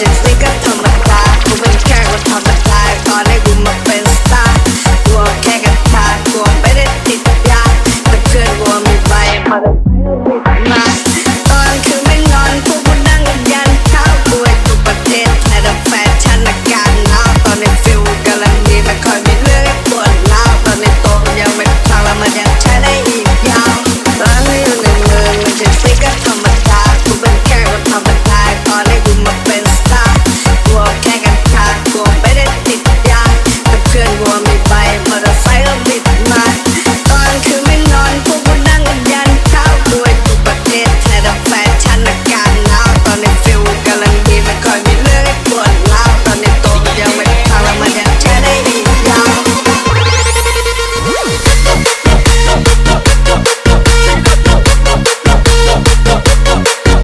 ฉันนี่ก็ธรมดากูเป็นแค่คนธรรมดาตอนให้กูมาเป็นสตาร์กูแค่กันตากูไม่ได้ติดยาต่เพื่อนกูมีใบมาตอนคืนไม่นอนพวกกูนั่งกันยันเช้ากูไอ้กูประเทศแต่ดับแฟชั่นอาการหนาวตอนในฟิลกลังดีแต่คอยมีเรื่องปวดร้าวตอนในโตมัยังไม่ฟังล้มันยัง ไปมอเตอร์ไซค์ก็ติดมา